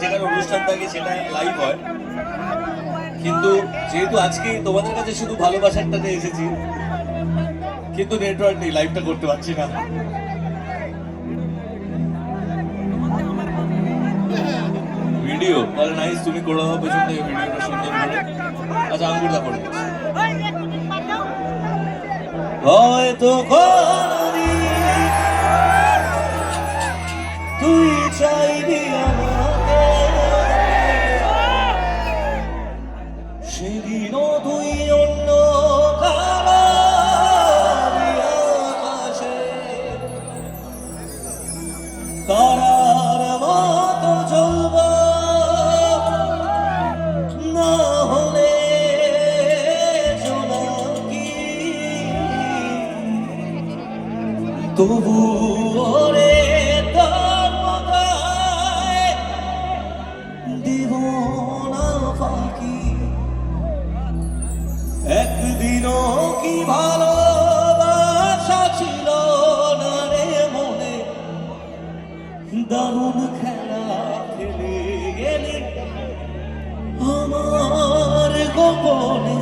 যেখানে অনুষ্ঠান থাকে সেটা লাইভ হয়। কিন্তু যেহেতু আজকে তোমাদের কাছে শুধু ভালোবাসারটাতে এসেছি কিন্তু নেটওয়ার্ক নেই লাইভটা করতে পারছি না। ভিডিও তাহলে নাইস তুমি করে দাও পেছন থেকে ভিডিওটা সুন্দর করে আচ্ছা আঙ্গুর দা করে। হয়তো তবু ওরে দিব না ফাঁকি। একদিনও কি ভালোবাসা ছিল না রে মনে? দারুণ খেলা খেলে গেলে আমার গোপনে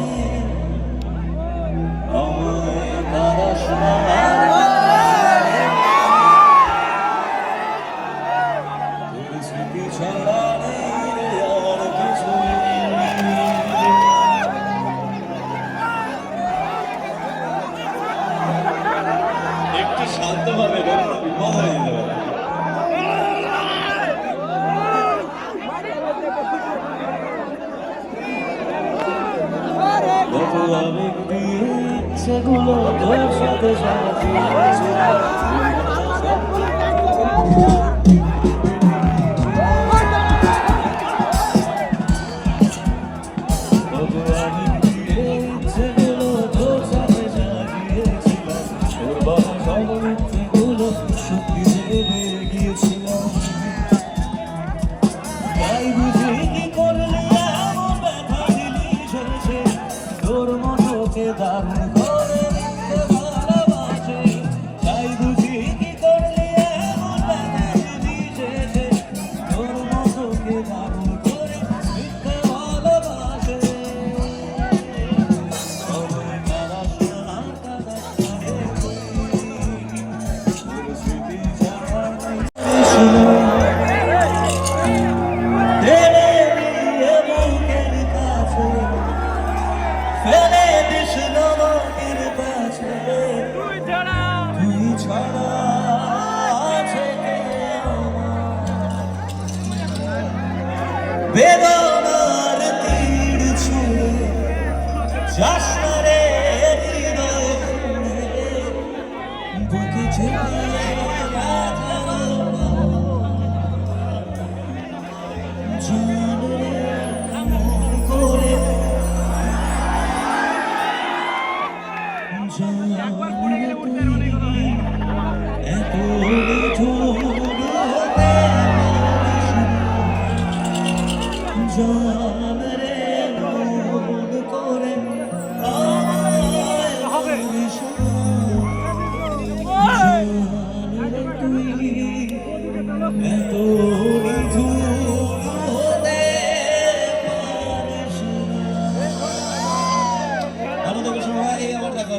বিপদ হয়ে যেতে পারে ইচ্ছেগুলো তোর সাথে সাজিয়েছি বেদনার তীর ছুঁয়ে যাস না এত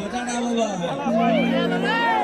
না। ভালো